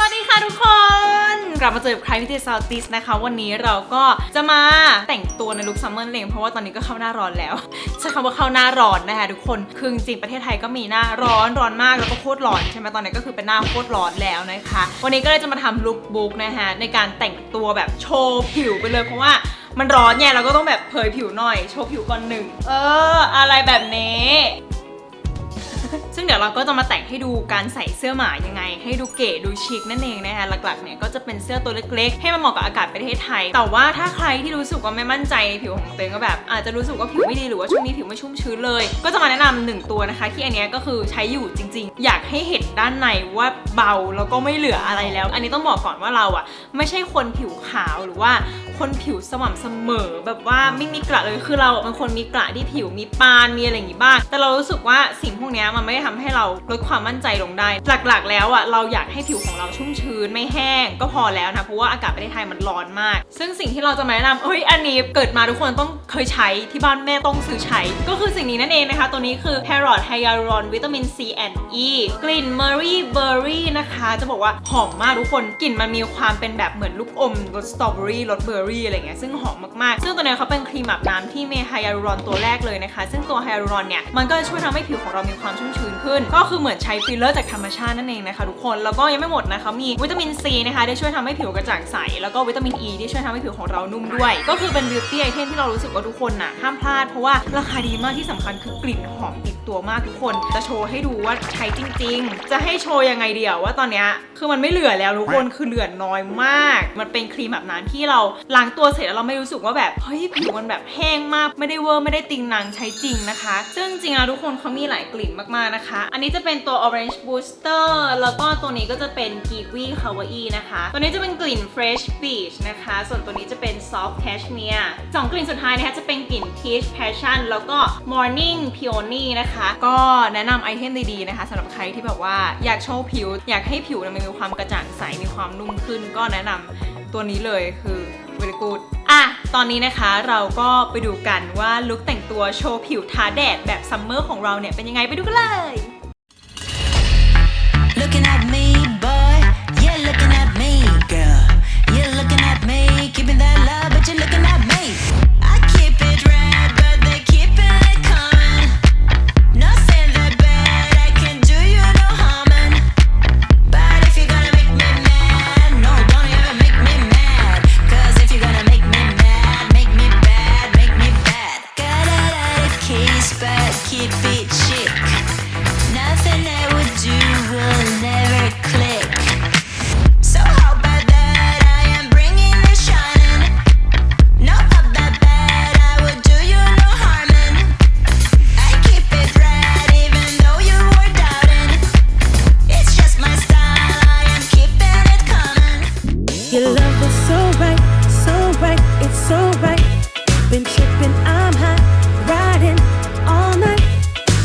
วัสดีค่ะทุกคน กลับมาเจอกับใครพิเศษซาวติสนะคะ วันนี้เราก็จะมาแต่งตัวในลุคซัมเมอร์เองเพราะว่าตอนนี้ก็เข้าหน้าร้อนแล้วใช้คำว่าเข้าหน้าร้อนนะคะทุกคนคือจริงประเทศไทยก็มีหน้าร้อนร้อนมากแล้วก็โคตรร้อนใช่ไหมตอนนี้ก็คือเป็นหน้าโคตรร้อนแล้วนะคะ วันนี้ก็เลยจะมาทำลุคบุ๊กนะคะในการแต่งตัวแบบโชว์ผิวไปเลยเพราะว่ามันร้อนไงเราก็ต้องแบบเผยผิวหน่อยโชว์ผิวก่อนหนึ่งเออ อะไรแบบนี้ ซึ่งเดี๋ยวเราก็จะมาแต่งให้ดูการใส่เสื้อหมายังไง ให้ดูเก๋ดูชิคนั่นเองนะคะหลักๆเนี่ยก็จะเป็นเสื้อตัวเล็กๆ ให้มันเหมาะกับอากาศประเทศไทย แต่ว่าถ้าใครที่รู้สึกว่าไม่มั่นใจในผิวของตัวเองก็แบบ อาจจะรู้สึกว่าผิวไม่ดีหรือว่าช่วงนี้ผิวไม่ชุ่มชื้นเลย ก็จะมาแนะนำหนึ่งตัวนะคะ ที่อันนี้ก็คือใช้อยู่จริง ๆ อยากให้เห็นด้านในว่าเบาแล้วก็ไม่เหลืออะไรแล้ว อันนี้ต้องบอกก่อนว่าเราอะไม่ใช่คนผิวขาวหรือว่าคนผิวสม่ำเสมอแบบว่าไม่มีกระเลยคือเราเป็นคนมีกระที่ผิวมีปานมีอะไรอย่างงี้บ้างแต่เรารู้สึกว่าสิ่งพวกนี้ยมันไม่ได้ทำให้เราลดความมั่นใจลงได้ หลักๆ แล้วอะเราอยากให้ผิวของเราชุ่มชื้นไม่แห้งก็พอแล้วนะเพราะว่าอากาศประเทศไทยมันร้อนมาก ซึ่งสิ่งที่เราจะมาแนะนำเอ้ยอันนี้เกิดมาทุกคนต้องเคยใช้ที่บ้านแม่ต้องซื้อใช้ ก็คือสิ่งนี้นั่นเองนะคะ ตัวนี้คือ Parrot Hyaluron Vitamin C and E กลิ่น Murray Berry นะคะ จะบอกว่าหอมมากทุกคนกลิ่นมันมีความเป็นแบบเหมือนลูกอมรสสตรอเบอรี่รสเบอร์รี่อะไรเงี้ยซึ่งหอมมากๆ ซึ่งตัวนี้เขาเป็นครีมอาบน้ำที่เมีไฮยาลูรอนตัวแรกเลยนะคะ ซึ่งตัวไฮยาลูรอนเนี่ยมันก็จะช่วยทำให้ผิวของเรามีความชุ่มชื้นขึ้น ก็คือเหมือนใช้ฟิลเลอร์จากธรรมชาตินั่นเองนะคะทุกคนแล้วก็ยังไม่หมดนะคะมีวิตามินซีนะคะที่ช่วยทำให้ผิวกระจ่างใส แล้วก็วิตามินอ e ีที่ช่วยทำให้ผิวของเรานุ่มด้วย ก็คือเป็นบิวตี้ไอเทมที่เรารู้สึกว่าทุกคนน่ะห้ามพลาดเพราะว่าราคาดีมากที่สำคัญคือกลิ่นหอมติดตัวมากทุกคน จะโชว์ให้ดูว่าใช้จริง ๆ จะให้โชว์ยังไงเดียวว่าตอนเนี้ยคือมันไม่เหลือแล้วทุกคนคือเหลือน้อยมาก มันเป็นครีมแบบนั้นที่เราล้างตัวเสร็จแล้วเราไม่รู้สึกว่าแบบเฮ้ยผิวมันแบบแห้งมากไม่ได้เวอร์ไม่ได้ติงนางใช้จริงนะคะ ซึ่งจริงๆแล้วทุกคนเขามีหลายกลิ่นมากๆนะคะ อันนี้จะเป็นตัว orange booster แล้วก็ตัวนี้ก็จะเป็น kiwi kawaii นะคะ ตัวนี้จะเป็นกลิ่น fresh beach นะคะ ส่วนตัวนี้จะเป็น soft cashmere สองกลิ่นสุดท้ายนะคะจะเป็นกลิ่น peach passion แล้วก็ morning peony นะคะ ก็แนะนำไอเทมดีๆนะคะสำหรับใครที่แบบว่าอยากโชว์ผิว อยากให้ผิวมันมีความกระจ่างใส มีความนุ่มขึ้น ก็แนะนำตัวนี้เลยคือ very good ตอนนี้นะคะเราก็ไปดูกันว่าลุคแต่งตัวโชว์ผิวทาแดดแบบซัมเมอร์ของเราเนี่ยเป็นยังไงไปดูกันเลย Looking at me,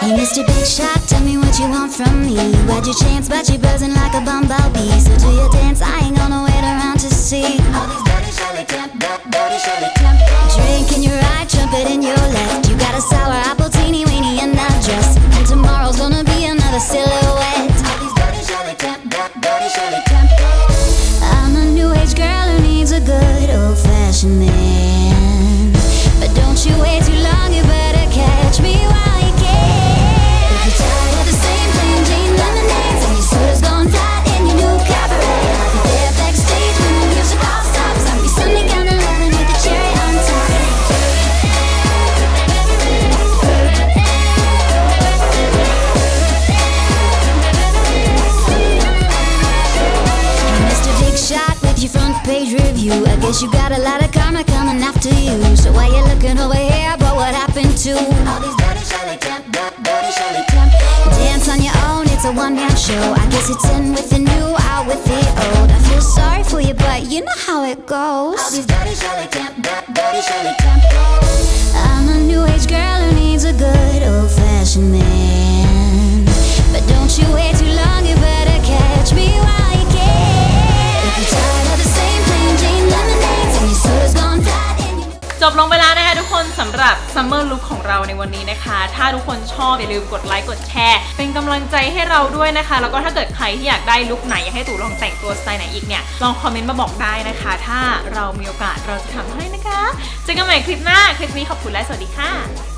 Hey, Mr. Big Shot, tell me what you want from me. You had your chance, but you're buzzing like a bumblebee. So do your dance, I ain't gonna wait around to see. All these dirty Shirley temp, dirty. Drink in your right, trumpet in your left. You got a sour apple, teeny weeny, and that dress. And tomorrow's gonna be another silhouette. All these dirty dirty. I'm a new age girl who needs a good old fashioned man. Guess you got a lot of karma coming after you. So why you looking over here? But what happened to all these dirty Shelly Temp, dirty, Shirley Temp? Dance on your own, it's a one man show. I guess it's in with the new, out with the old. I feel sorry for you, but you know how it goes. All these dirty Shirley Temp, dirty, Shirley Temp. I'm a new age girl who needs a good old fashioned man. ซัมเมอร์ลุคของเราในวันนี้นะคะ ถ้าทุกคนชอบอย่าลืมกดไลค์กดแชร์ เป็นกำลังใจให้เราด้วยนะคะ แล้วก็ถ้าเกิดใครที่อยากได้ลุคไหนอยากให้ตู่ลองแต่งตัวสไตล์ไหนอีกเนี่ยลองคอมเมนต์มาบอกได้นะคะ ถ้าเรามีโอกาสเราจะทำให้นะคะเจอกันใหม่คลิปหน้าคลิปนี้ขอบคุณและสวัสดีค่ะ